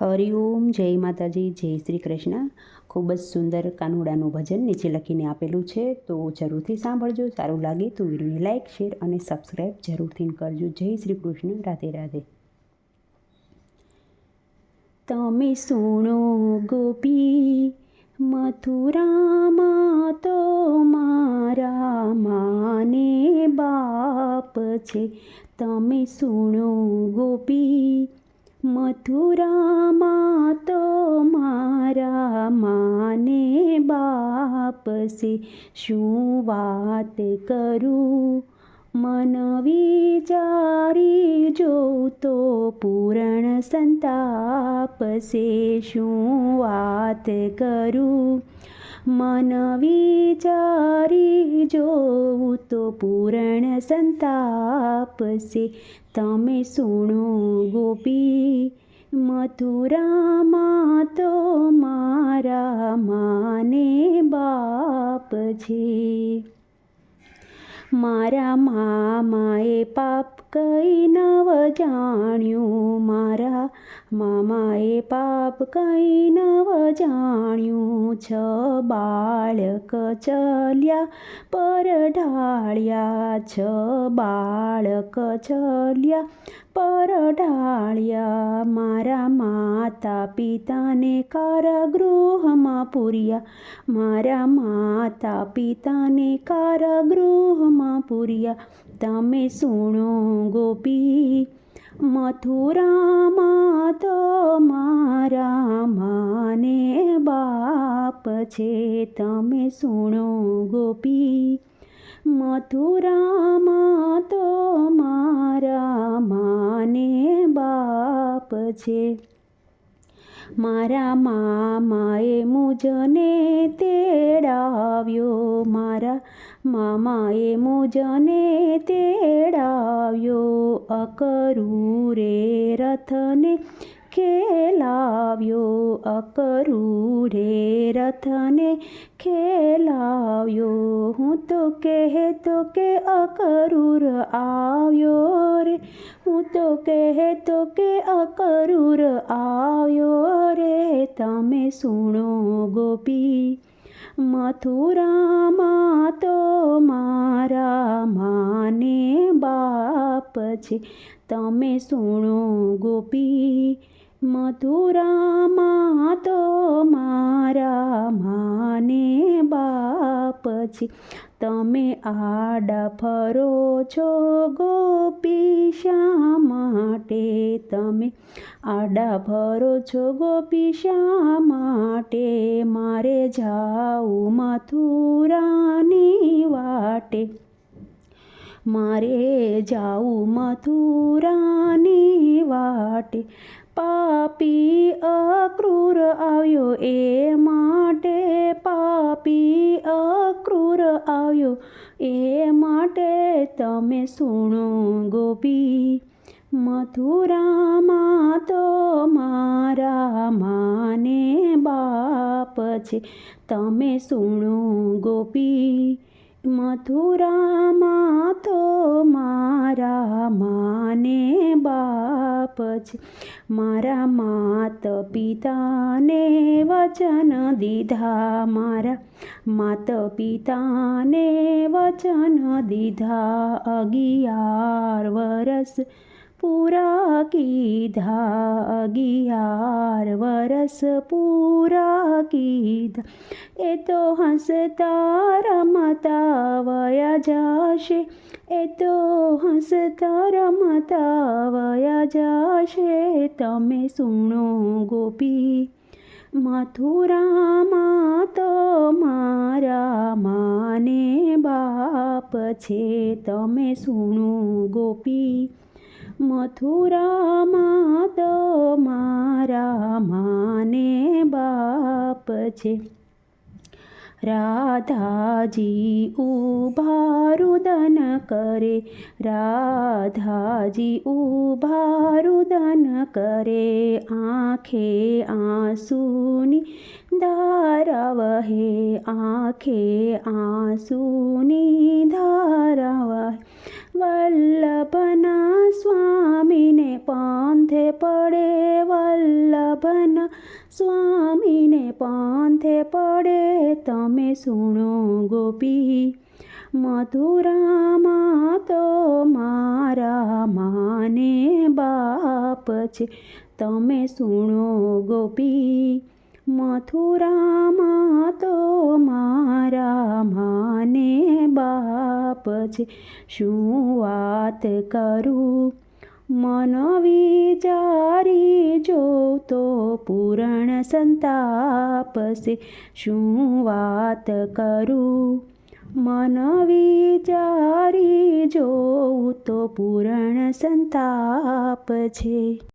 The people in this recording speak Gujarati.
હરિઓમ જય માતાજી, જય શ્રી કૃષ્ણ. ખૂબ જ સુંદર કાનુડાનું ભજન નીચે લખીને આપેલું છે, તો જરૂરથી સાંભળજો, સારું લાગે તો વિડીયોને લાઇક શેર અને સબસ્ક્રાઈબ જરૂરથી કરજો. જય શ્રી કૃષ્ણ, રાધે રાધે. તમે સુણો ગોપી, મથુરામાં તો મારા માને બાપ છે. તમે સુણો ગોપી મથુરામાં તો મારા માને બાપ સે શું વાત કરું? મન વિચારી જો તો પૂરણ સંતાપ સે શું વાત કરું? મન વિચારી જોઉં તો પૂરણ સંતાપ છે તમે સુણો ગોપી, મથુરામાં તો મારા માને બાપ છે. મારા મામાએ પાપ કઈ નવ જાણ્યું, મારા મામાએ પાપ કઈ નવ જાણ્યું છ બાળક ચલ્યા, પર ઢાળ્યા. છ બાળક ચલ્યા, પર ઢાળ્યા. મારા માતા પિતાને કારાગૃહમાં પૂર્યા. મારા માતા પિતાને કારાગૃહમાં પૂર્યા. તમે સુણો ગોપી મથુરામાં તો મારા માને બાપ છે. તમે સુણો ગોપી, મથુરામાં તો મારા માને બાપ છે. મારા મામાએ મુજને તેડાવ્યો, મારા મામાએ મોજને તેડાવ્યો. અકરું રે રથને ખેલાવ્યો. અકરું રે રથને ખેલાવ્યો. હું તો કહેતો કે અકરૂર આવ્યો રે. હું તો કહેતો કે અકરૂર આવ્યો રે. તમે સુણો ગોપી મથુરામાં તો મારા માને બાપ છે. તમે સુણો ગોપી, મથુરામાં તો મારા માને બાપ છે. તમે આડા ફરો છો ગોપી, શા માટે તમે આડા ફરો છો ગોપી, શા માટે મારે જાવું મથુરાની વાટે. પાપી અક્રૂર આવ્યો એ માટે, પાપી અક્રૂર આવ્યો એ માટે. તમે સુણો ગોપી, મથુરામાં તો મારા માને બાપ છે. તમે સુણો ગોપી મથુરામાં તો મારા માને બાપ છે મારા માત પિતાને વચન દીધા મારા. માત પિતાને વચન દીધા અગિયાર વરસ. પૂરા કીધા અગિયાર વરસ. પૂરા કીધા. એ તો હસતા રમતા વયા જશે એ તો હસતા રમતા વયા જશે તમે સુણો ગોપી મથુરામાં તો મારા માને બાપ છે તમે સુણો ગોપી મથુરામાં તો મારા માને બાપ છે રાધાજી ઉભારુદન કરે રાધાજી ઉભારુદન કરે આંખે આંસુની ધારા વહે આંખે આંસુની ધારા વહે વલ્લભના સ્વામીને પાંથે પડે વલ્લભના મન સ્વામીને પંથે પડે. તમે સુણો ગોપી મથુરામાં તો મારા માને બાપ છે. તમે સુણો ગોપી મથુરામાં તો મારા માને બાપ છે શું વાત કરું? મન વિચારી જો તો પૂરણ સંતાપશે શું વાત કરું? મન વિચારી જોઉં તો પૂરણ સંતાપ છે.